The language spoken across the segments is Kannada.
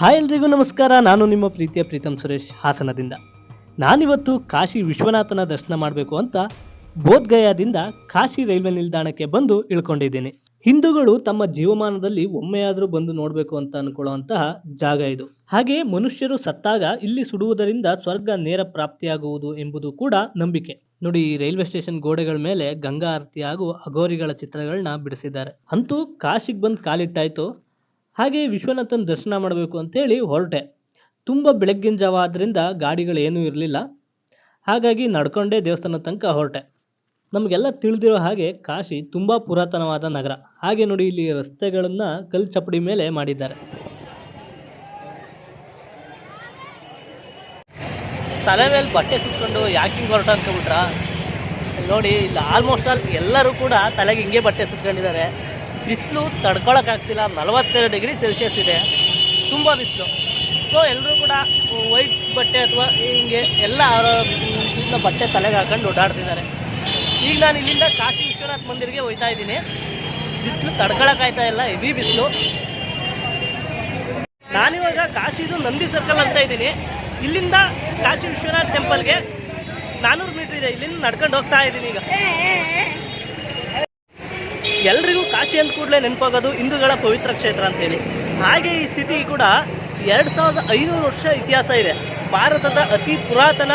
ಹಾಯ್ ಎಲ್ರಿಗೂ ನಮಸ್ಕಾರ. ನಾನು ನಿಮ್ಮ ಪ್ರೀತಿಯ ಪ್ರೀತಮ್ ಸುರೇಶ್ ಹಾಸನದಿಂದ. ನಾನಿವತ್ತು ಕಾಶಿ ವಿಶ್ವನಾಥನ ದರ್ಶನ ಮಾಡಬೇಕು ಅಂತ ಬೋಧ್ಗಯಾದಿಂದ ಕಾಶಿ ರೈಲ್ವೆ ನಿಲ್ದಾಣಕ್ಕೆ ಬಂದು ಇಳ್ಕೊಂಡಿದ್ದೇನೆ. ಹಿಂದೂಗಳು ತಮ್ಮ ಜೀವಮಾನದಲ್ಲಿ ಒಮ್ಮೆಯಾದರೂ ಬಂದು ನೋಡಬೇಕು ಅಂತ ಅನ್ಕೊಳ್ಳುವಂತಹ ಜಾಗ ಇದು. ಹಾಗೆ ಮನುಷ್ಯರು ಸತ್ತಾಗ ಇಲ್ಲಿ ಸುಡುವುದರಿಂದ ಸ್ವರ್ಗ ನೇರ ಪ್ರಾಪ್ತಿಯಾಗುವುದು ಎಂಬುದು ಕೂಡ ನಂಬಿಕೆ. ನೋಡಿ ಈ ರೈಲ್ವೆ ಸ್ಟೇಷನ್ ಗೋಡೆಗಳ ಮೇಲೆ ಗಂಗಾ ಆರತಿ ಹಾಗೂ ಅಘೋರಿಗಳ ಚಿತ್ರಗಳನ್ನ ಬಿಡಿಸಿದ್ದಾರೆ. ಅಂತೂ ಕಾಶಿಗೆ ಬಂದು ಕಾಲಿಟ್ಟಾಯ್ತು? ಹಾಗೆ ವಿಶ್ವನಾಥನ ದರ್ಶನ ಮಾಡಬೇಕು ಅಂತೇಳಿ ಹೊರಟೆ. ತುಂಬ ಬೆಳಗ್ಗಿನ ಜಾವ ಆದ್ದರಿಂದ ಗಾಡಿಗಳೇನೂ ಇರಲಿಲ್ಲ. ಹಾಗಾಗಿ ನಡ್ಕೊಂಡೇ ದೇವಸ್ಥಾನ ತನಕ ಹೊರಟೆ. ನಮಗೆಲ್ಲ ತಿಳಿದಿರೋ ಹಾಗೆ ಕಾಶಿ ತುಂಬ ಪುರಾತನವಾದ ನಗರ. ಹಾಗೆ ನೋಡಿ ಇಲ್ಲಿ ರಸ್ತೆಗಳನ್ನು ಕಲ್ಲು ಚಪ್ಪಡಿ ಮೇಲೆ ಮಾಡಿದ್ದಾರೆ. ತಲೆ ಮೇಲೆ ಬಟ್ಟೆ ಸುತ್ಕೊಂಡು ಯಾಕೆ ಹಿಂಗೆ ಹೊರಟ ಬಿಟ್ರಾ ನೋಡಿ, ಇಲ್ಲಿ ಆಲ್ಮೋಸ್ಟ್ ಆಲ್ ಎಲ್ಲರೂ ಕೂಡ ತಲೆಗೆ ಹಿಂಗೆ ಬಟ್ಟೆ ಸುತ್ಕೊಂಡಿದ್ದಾರೆ. ಬಿಸಿಲು ತಡ್ಕೊಳಕ್ಕಾಗ್ತಿಲ್ಲ, ನಲವತ್ತೆರಡು ಡಿಗ್ರಿ ಸೆಲ್ಸಿಯಸ್ ಇದೆ. ತುಂಬ ಬಿಸಿಲು. ಸೊ ಎಲ್ಲರೂ ಕೂಡ ವೈಟ್ ಬಟ್ಟೆ ಅಥವಾ ಹಿಂಗೆ ಎಲ್ಲ ಇದನ್ನ ಬಟ್ಟೆ ತಲೆಗೆ ಹಾಕೊಂಡು ಓಡಾಡ್ತಿದ್ದಾರೆ. ಈಗ ನಾನು ಇಲ್ಲಿಂದ ಕಾಶಿ ವಿಶ್ವನಾಥ್ ಮಂದಿರಿಗೆ ಹೋಗ್ತಾ ಇದ್ದೀನಿ. ಬಿಸಿಲು ತಡ್ಕೊಳಕ್ಕಾಯ್ತಾ ಇಲ್ಲ ಹೆವಿ ಬಿಸಿಲು. ನಾನಿವಾಗ ಕಾಶಿದು ನಂದಿ ಸರ್ಕಲ್ ಅಂತ ಇದ್ದೀನಿ. ಇಲ್ಲಿಂದ ಕಾಶಿ ವಿಶ್ವನಾಥ್ ಟೆಂಪಲ್ಗೆ ನಾನ್ನೂರು ಮೀಟರ್ ಇದೆ. ಇಲ್ಲಿಂದ ನಡ್ಕೊಂಡು ಹೋಗ್ತಾ ಇದ್ದೀನಿ ಈಗ. ಎಲ್ರಿಗೂ ಕಾಶಿ ಅಂದ ಕೂಡಲೇ ನೆನಪಾಗೋದು ಹಿಂದೂಗಳ ಪವಿತ್ರ ಕ್ಷೇತ್ರ ಅಂತೇಳಿ. ಹಾಗೆ ಈ ಸಿಟಿ ಕೂಡ ಎರಡು ಸಾವಿರದ ಐನೂರು ವರ್ಷ ಇತಿಹಾಸ ಇದೆ. ಭಾರತದ ಅತಿ ಪುರಾತನ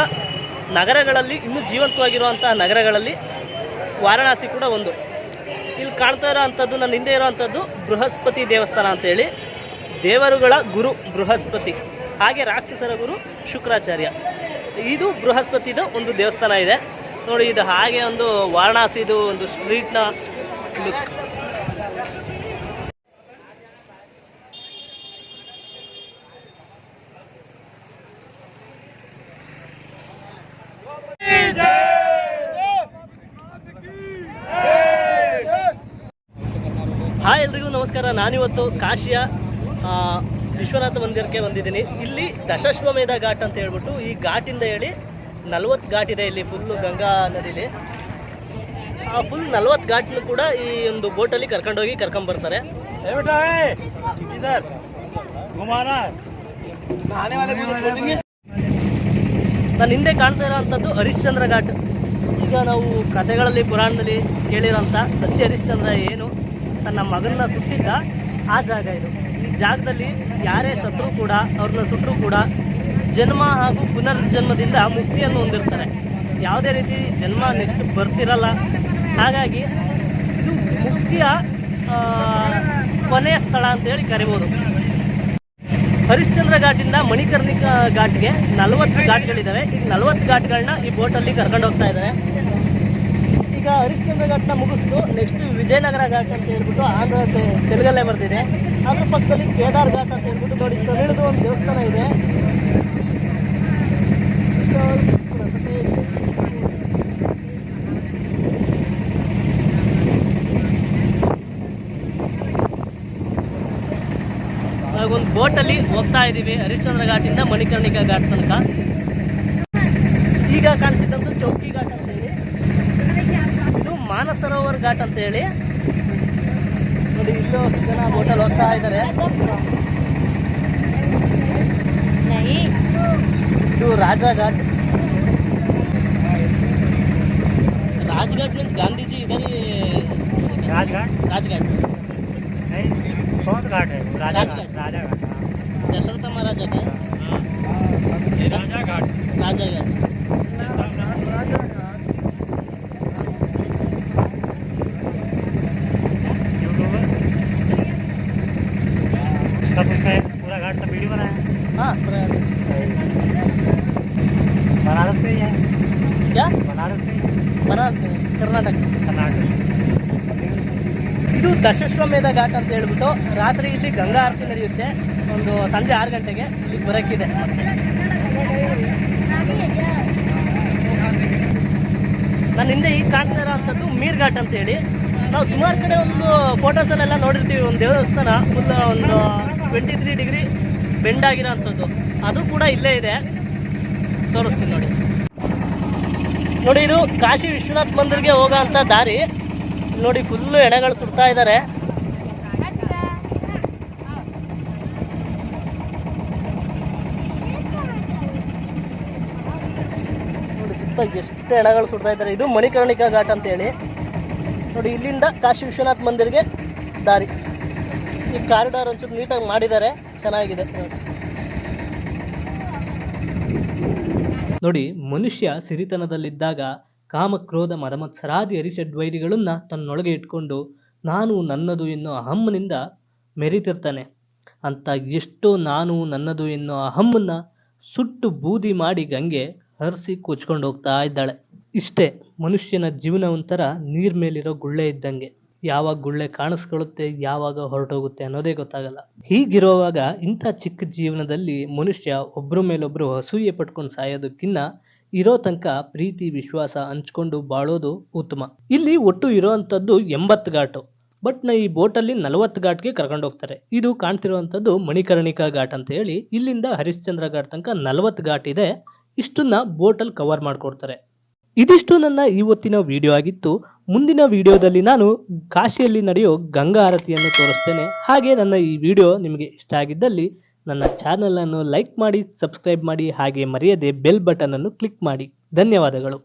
ನಗರಗಳಲ್ಲಿ ಇನ್ನೂ ಜೀವಂತವಾಗಿರುವಂಥ ನಗರಗಳಲ್ಲಿ ವಾರಣಾಸಿ ಕೂಡ ಒಂದು. ಇಲ್ಲಿ ಕಾಣ್ತಾ ಇರೋ ಅಂಥದ್ದು, ನನ್ನ ಹಿಂದೆ ಇರೋವಂಥದ್ದು ಬೃಹಸ್ಪತಿ ದೇವಸ್ಥಾನ ಅಂತೇಳಿ. ದೇವರುಗಳ ಗುರು ಬೃಹಸ್ಪತಿ. ಹಾಗೆ ರಾಕ್ಷಸರ ಗುರು ಶುಕ್ರಾಚಾರ್ಯ. ಇದು ಬೃಹಸ್ಪತಿದು ಒಂದು ದೇವಸ್ಥಾನ ಇದೆ. ನೋಡಿ, ಇದು ಹಾಗೆ ಒಂದು ವಾರಣಾಸಿದು ಒಂದು ಸ್ಟ್ರೀಟ್ನ ಹಾಯ್ ಎಲ್ರಿಗೂ ನಮಸ್ಕಾರ. ನಾನಿವತ್ತು ಕಾಶಿಯ ವಿಶ್ವನಾಥ ಮಂದಿರಕ್ಕೆ ಬಂದಿದ್ದೀನಿ. ಇಲ್ಲಿ ದಶಶ್ವಮೇಧ ಘಾಟ್ ಅಂತ ಹೇಳ್ಬಿಟ್ಟು ಈ ಘಾಟಿಂದ ಹೇಳಿ ನಲ್ವತ್ತು ಘಾಟ್ ಇದೆ ಇಲ್ಲಿ ಫುಲ್ಲು ಗಂಗಾ ನದಿಲಿ. ಆ ಫುಲ್ ನಲ್ವತ್ತು ಘಾಟ್ನು ಕೂಡ ಈ ಒಂದು ಬೋಟಲ್ಲಿ ಕರ್ಕೊಂಡೋಗಿ ಬರ್ತಾರೆ ನಾನು ಹಿಂದೆ ಕಾಣ್ತಾ ಇರೋವಂಥದ್ದು ಹರಿಶ್ಚಂದ್ರ ಘಾಟ್. ಈಗ ನಾವು ಕಥೆಗಳಲ್ಲಿ, ಪುರಾಣದಲ್ಲಿ ಕೇಳಿರೋಂಥ ಸತ್ಯ ಹರಿಶ್ಚಂದ್ರ ಏನು, ತನ್ನ ಮಗನ್ನ ಸುತ್ತಿದ್ದ ಆ ಜಾಗ ಇದು. ಈ ಜಾಗದಲ್ಲಿ ಯಾರೇ ಸತ್ರು ಕೂಡ, ಅವ್ರನ್ನ ಸುಟ್ಟರು ಕೂಡ ಜನ್ಮ ಹಾಗೂ ಪುನರ್ಜನ್ಮದಿಂದ ಮುಕ್ತಿಯನ್ನು ಹೊಂದಿರ್ತಾರೆ. ಯಾವುದೇ ರೀತಿ ಜನ್ಮ ನೆಕ್ಸ್ಟ್ ಬರ್ತಿರಲ್ಲ ಹಾಗಾಗಿ ಇದು ಮುಖ್ಯ ಕೊನೆಯ ಸ್ಥಳ ಅಂತೇಳಿ ಕರಿಬೋದು. ಹರಿಶ್ಚಂದ್ರ ಘಾಟಿಂದ ಮಣಿಕರ್ಣಿಕ ಘಾಟ್ಗೆ ನಲವತ್ತು ಘಾಟ್ಗಳಿದ್ದಾವೆ. ಈಗ ನಲವತ್ತು ಘಾಟ್ಗಳನ್ನ ಈ ಬೋಟಲ್ಲಿ ಕರ್ಕೊಂಡು ಹೋಗ್ತಾ ಇದ್ದಾರೆ. ಈಗ ಹರಿಶ್ಚಂದ್ರ ಘಾಟ್ನ ಮುಗಿಸ್ತು ನೆಕ್ಸ್ಟ್ ವಿಜಯನಗರ ಘಾಟ್ ಅಂತ ಹೇಳ್ಬಿಟ್ಟು ಆಂಧ್ರ, ತೆಲುಗಲ್ಲೇ ಬರ್ತಿದೆ ಅದ್ರ ಪಕ್ಕದಲ್ಲಿ ಕೇದಾರ್ ಘಾಟ್ ಅಂತ ಹೇಳ್ಬಿಟ್ಟು ನೋಡಿ ತಮಿಳ್ದು ಒಂದು ದೇವಸ್ಥಾನ ಇದೆ ಒಂದು ಬೋಟಲ್ಲಿ ಹೋಗ್ತಾ ಇದ್ದೀವಿ ಹರಿಶ್ಚಂದ್ರ ಘಾಟಿಂದ ಮಣಿಕರ್ಣಿಕಾ ಘಾಟ್ ತನಕ. ಈಗ ಕಾಣಿಸಿದಂಥ ಚೌಕಿ ಘಾಟ್ ಅಂತ ಹೇಳಿ. ಇದು ಮಾನಸರೋವರ್ ಘಾಟ್ ಅಂತ ಹೇಳಿ. ನೋಡಿ ಇಲ್ಲೂ ಜನ ಬೋಟಲ್ಲಿ ಹೋಗ್ತಾ ಇದ್ದಾರೆ. ಇದು ರಾಜ ಘಾಟ್. ರಾಜ್ಘಾಟ್ ಮೀನ್ಸ್ ಗಾಂಧೀಜಿ ಇದರಲ್ಲಿ ರಾಜ್ಘಾಟ್ ರಾಜ್ಘಾಟ್ कौन सा घाट है। राजा घाट राजा घाट महाराजा का हाँ। राजा घाट पूरा घाट सब वीडियो हाँ, बनारस से ही है। क्या? बनारस से ही। बनारस से। कर्नाटक। कर्नाटक। ಇದು ದಶಶ್ವಮೇಧ ಘಾಟ್ ಅಂತ ಹೇಳ್ಬಿಟ್ಟು ರಾತ್ರಿ ಇಲ್ಲಿ ಗಂಗಾ ಆರತಿ ನಡೆಯುತ್ತೆ. ಒಂದು ಸಂಜೆ ಆರು ಗಂಟೆಗೆ ಇಲ್ಲಿ ಬರೋಕ್ಕಿದೆ. ನಾನು ಹಿಂದೆ ಈಗ ಕಾಣ್ತಾ ಇರೋವಂಥದ್ದು ಮೀರ್ ಘಾಟ್ ಅಂತ ಹೇಳಿ. ನಾವು ಸುಮಾರು ಕಡೆ ಒಂದು ಫೋಟೋಸಲ್ಲೆಲ್ಲ ನೋಡಿರ್ತೀವಿ. ಒಂದು ದೇವಸ್ಥಾನ ಫುಲ್ ಒಂದು ಟ್ವೆಂಟಿ ತ್ರೀ ಡಿಗ್ರಿ ಬೆಂಡ್ ಆಗಿರೋ ಅಂಥದ್ದು ಅದು ಕೂಡ ಇಲ್ಲೇ ಇದೆ. ತೋರಿಸ್ತೀನಿ ನೋಡಿ. ನೋಡಿ, ಇದು ಕಾಶಿ ವಿಶ್ವನಾಥ್ ಮಂದಿರ್ಗೆ ಹೋಗೋ ಅಂಥ ದಾರಿ. ನೋಡಿ ಫುಲ್ಲು ಎಣೆಗಳು ಸುಡ್ತಾ ಇದ್ದಾರೆ ನೋಡಿ ಸುತ್ತ ಎಷ್ಟು ಎಣೆಗಳು ಸುಡ್ತಾ ಇದ್ದಾರೆ ಇದು ಮಣಿಕರ್ಣಿಕಾ ಘಾಟ್ ಅಂತ ಹೇಳಿ ನೋಡಿ ಇಲ್ಲಿಂದ ಕಾಶಿ ವಿಶ್ವನಾಥ್ ಮಂದಿರ್ಗೆ ದಾರಿ. ಈ ಕಾರಿಡಾರ್ ಒಂಚೂರು ನೀಟಾಗಿ ಮಾಡಿದ್ದಾರೆ. ಚೆನ್ನಾಗಿದೆ. ನೋಡಿ ಮನುಷ್ಯ ಸಿರಿತನದಲ್ಲಿದ್ದಾಗ ಕಾಮ ಕ್ರೋಧ ಮದಮತ್ಸರಾದಿ ಅರಿಷಡ್ವೈರಿಗಳನ್ನು ತನ್ನೊಳಗೆ ಇಟ್ಕೊಂಡು ನಾನು ನನ್ನದು ಎನ್ನೋ ಅಹಮ್ಮನಿಂದ ಮೆರಿತಿರ್ತಾನೆ. ಅಂತ ಎಷ್ಟೋ ನಾನು ನನ್ನದು ಎನ್ನೋ ಅಹಮ್ಮನ್ನ ಸುಟ್ಟು ಬೂದಿ ಮಾಡಿ ಗಂಗೆ ಹರಿಸಿ ಕೊಚ್ಕೊಂಡು ಹೋಗ್ತಾ ಇದ್ದಾಳೆ. ಇಷ್ಟೇ, ಮನುಷ್ಯನ ಜೀವನ ಒಂಥರ ನೀರ್ ಮೇಲಿರೋ ಗುಳ್ಳೆ ಇದ್ದಂಗೆ. ಯಾವಾಗ ಗುಳ್ಳೆ ಕಾಣಿಸ್ಕೊಳ್ಳುತ್ತೆ, ಯಾವಾಗ ಹೊರಟೋಗುತ್ತೆ ಅನ್ನೋದೇ ಗೊತ್ತಾಗಲ್ಲ. ಹೀಗಿರುವಾಗ ಇಂಥ ಚಿಕ್ಕ ಜೀವನದಲ್ಲಿ ಮನುಷ್ಯ ಒಬ್ರ ಮೇಲೊಬ್ರು ಅಸೂಯೆ ಪಟ್ಕೊಂಡು ಸಾಯೋದಕ್ಕಿನ್ನ ಇರೋ ತನಕ ಪ್ರೀತಿ, ವಿಶ್ವಾಸ ಹಂಚ್ಕೊಂಡು ಬಾಳೋದು ಉತ್ತಮ. ಇಲ್ಲಿ ಒಟ್ಟು ಇರೋವಂಥದ್ದು ಎಂಬತ್ತು ಘಾಟು. ಬಟ್ನ ಈ ಬೋಟಲ್ಲಿ ನಲವತ್ತು ಘಾಟ್ಗೆ ಕರ್ಕೊಂಡು ಹೋಗ್ತಾರೆ. ಇದು ಕಾಣ್ತಿರುವಂಥದ್ದು ಮಣಿಕರ್ಣಿಕಾ ಘಾಟ್ ಅಂತ ಹೇಳಿ. ಇಲ್ಲಿಂದ ಹರಿಶ್ಚಂದ್ರ ಘಾಟ್ ತನಕ ನಲವತ್ತು ಘಾಟ್ ಇದೆ. ಇಷ್ಟನ್ನ ಬೋಟಲ್ಲಿ ಕವರ್ ಮಾಡ್ಕೊಡ್ತಾರೆ. ಇದಿಷ್ಟು ನನ್ನ ಇವತ್ತಿನ ವಿಡಿಯೋ ಆಗಿತ್ತು. ಮುಂದಿನ ವಿಡಿಯೋದಲ್ಲಿ ನಾನು ಕಾಶಿಯಲ್ಲಿ ನಡೆಯೋ ಗಂಗಾ ಆರತಿಯನ್ನು ತೋರಿಸ್ತೇನೆ. ಹಾಗೆ ನನ್ನ ಈ ವಿಡಿಯೋ ನಿಮಗೆ ಇಷ್ಟ ಆಗಿದ್ದಲ್ಲಿ ನನ್ನ ಚಾನಲನ್ನು ಲೈಕ್ ಮಾಡಿ ಸಬ್ಸ್ಕ್ರೈಬ್ ಮಾಡಿ ಹಾಗೆ ಮರೆಯದೆ ಬೆಲ್ ಬಟನನ್ನು ಕ್ಲಿಕ್ ಮಾಡಿ. ಧನ್ಯವಾದಗಳು.